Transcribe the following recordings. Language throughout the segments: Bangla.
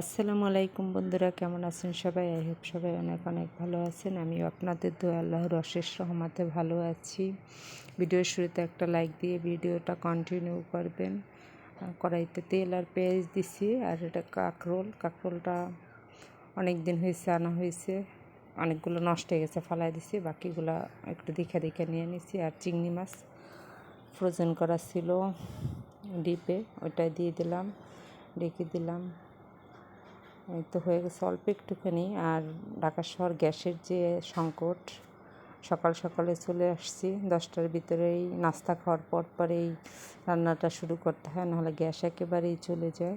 আসসালামু আলাইকুম বন্ধুরা, কেমন আছেন সবাই? আই হোপ সবাই অনেক অনেক ভালো আছেন। আমিও আপনাদের দোয়া, আল্লাহর অশেষ রহমাতে ভালো আছি। ভিডিওর শুরুতে একটা লাইক দিয়ে ভিডিওটা কন্টিনিউ করবেন। কড়াইতে তেল আর পেঁয়াজ দিছি, আর এটা কাঁকরোল। কাঁকরোলটা অনেক দিন হয়েছে, আনা হয়েছে। অনেকগুলো নষ্ট হয়ে গেছে, ফালাই দিছি। বাকিগুলা একটু দেখে দেখে নিয়ে নিছি। আর চিংড়ি মাছ ফ্রোজেন করা ছিল ডিপে ওইটা দিয়ে দিলাম ডেকে দিলাম। তো হয়ে গেছে অল্প একটুখানি। আর ঢাকা শহর গ্যাসের যে সংকট, সকাল সকালে চলে আসছি। দশটার ভিতরেই নাস্তা খাওয়ার পর পরেই রান্নাটা শুরু করতে হয়, নাহলে গ্যাস একেবারেই চলে যায়।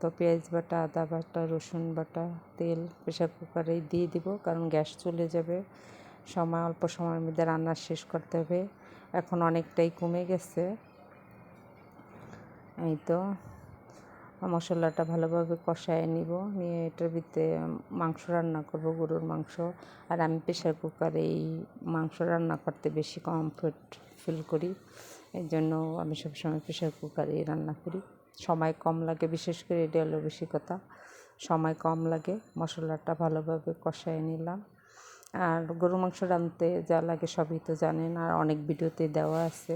তো পেঁয়াজ বাটা, আদা বাটা, রসুন বাটা, তেল প্রেশার কুকারেই দিয়ে দিব, কারণ গ্যাস চলে যাবে। সময়, অল্প সময়ের মধ্যে রান্না শেষ করতে হবে। এখন অনেকটাই কমে গেছে। এই তো মশলাটা ভালোভাবে কষায় নিব। নিয়ে এটার ভিতরে মাংস রান্না করব, গরুর মাংস। আর আমি প্রেশার কুকারে এই মাংস রান্না করতে বেশি কমফোর্ট ফিল করি। এই জন্য আমি সবসময় প্রেশার কুকারেই রান্না করি। সময় কম লাগে, বিশেষ করে এটা হলো বেশি কথা। সময় কম লাগে, মশলাটা ভালোভাবে কষায় নিলাম। আর গরু মাংস রাঁধতে যা লাগে সবই তো জানেন, আর অনেক ভিডিওতে দেওয়া আছে।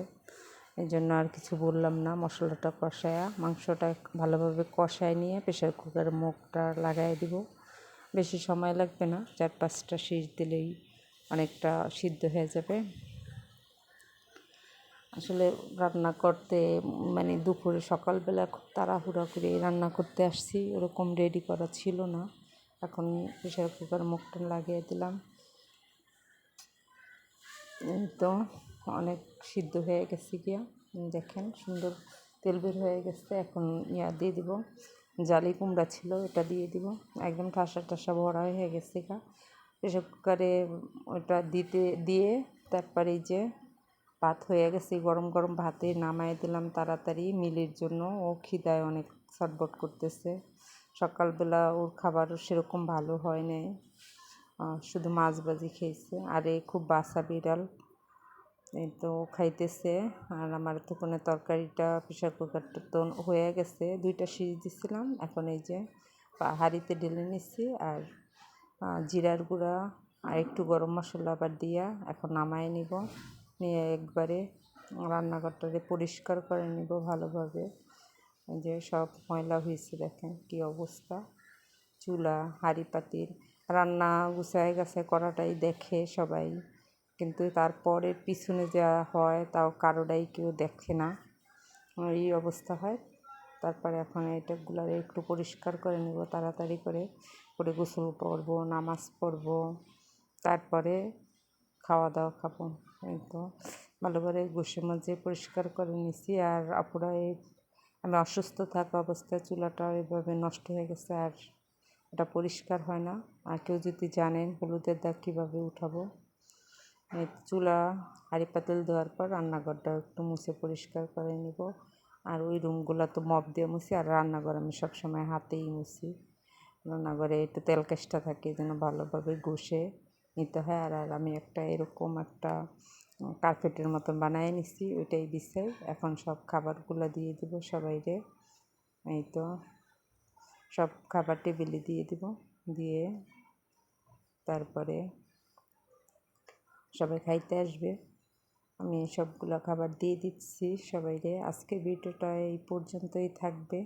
এই জন্য আর কিছু বললাম না। মশলাটা কষায়া, মাংসটা ভালোভাবে কষায় নিয়ে প্রেশার কুকারের মুখটা লাগাই দিব। বেশি সময় লাগবে না, চার পাঁচটা শীষ দিলেই অনেকটা সিদ্ধ হয়ে যাবে। আসলে রান্না করতে মানে দুপুরে সকালবেলা খুব তাড়াহুড়া করে রান্না করতে আসছি, ওরকম রেডি করা ছিল না। এখন প্রেশার কুকার মুখটা লাগিয়ে দিলাম। তো। অনেক সিদ্ধ হয়ে গেছে গিয়া। দেখেন, সুন্দর তেল বের হয়ে গেছে। এখন ইয়া দিয়ে দিব। জালি কুমড়া ছিল, এটা দিয়ে দিব। একদম ঠাসা ঠাসা ভরা হয়ে গেছে গা। প্রেশার কুকারে ওটা দিতে, দিয়ে তারপরে যে ভাত হয়ে গেছে, গরম গরম ভাতে নামাই দিলাম তাড়াতাড়ি। মিলির জন্য। ও খিদায় অনেক ছটবট করতেছে। সকালবেলা ওর খাবার সেরকম ভালো হয় নাই। শুধু মাছ ভাজি খেয়েছে। আর এ খুব বাসা বিড়াল। এই তো খাইতেছে। আর আমার তখন তরকারিটা প্রেশার কুকারটা তো হয়ে গেছে। দুইটা সিজ দিছিলাম, এখন এই যে হাঁড়িতে ঢেলে নিচ্ছি আর জিরার গুঁড়া, আর একটু গরম মশলা আবার দিয়া এখন নামায় নিব। নিয়ে একবারে রান্নাঘরটারে পরিষ্কার করে নিব ভালোভাবে। যে সব ময়লা হয়েছে দেখেন কি অবস্থা। চুলা হাঁড়ি পাতির রান্না গুছায় গেছে করাটাই দেখে সবাই। কিন্তু তারপরে পিছনে যা হয় তাও কারোটাই কেউ দেখে না। এই অবস্থা হয়। তারপরে এখন এটাগুলারে একটু পরিষ্কার করে নেব, তাড়াতাড়ি করে। করে গোসল করব, নামাজ পড়ব, তারপরে খাওয়া দাওয়া খাব। এই তো। ভালো করে ঘষে মাঝে পরিষ্কার করে নিছি। আর আপুরা এই আমি অসুস্থ থাকা অবস্থায় চুলাটা এভাবে নষ্ট হয়ে গেছে আর এটা পরিষ্কার হয় না। আর কেউ যদি জানেন হলুদের দাগ কীভাবে উঠাবো। চুলা, হাঁড়ি পাতিল দেওয়ার পর রান্নাঘরটা একটু মুছে পরিষ্কার করে নিব। আর ওই রুমগুলো তো মপ দিয়ে মুছি, আর রান্নাঘর আমি সবসময় হাতেই মুছি। রান্নাঘরে একটু তেল কেষ্টা থাকে যেন ভালোভাবে ঘষে নিতে হয়। আর আর আমি একটা এরকম একটা কার্পেটের মতন বানিয়ে নিছি, ওইটাই বিছাই। এখন সব খাবারগুলো দিয়ে দিব সবাইরে। এই তো, সব খাবার টেবিলে দিয়ে দিব। দিয়ে তারপরে সবাই খাইতে আসবে। আমি সবগুলো খাবার দিয়ে দিচ্ছি সবাইরে। আজকে ভিডিওটা এই পর্যন্তই থাকবে।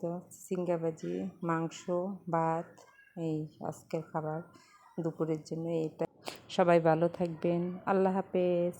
তো সিঙ্গাবাজি, মাংস, ভাত, এই আজকের খাবার দুপুরের জন্য এটা। সবাই ভালো থাকবেন। আল্লাহ হাফেজ।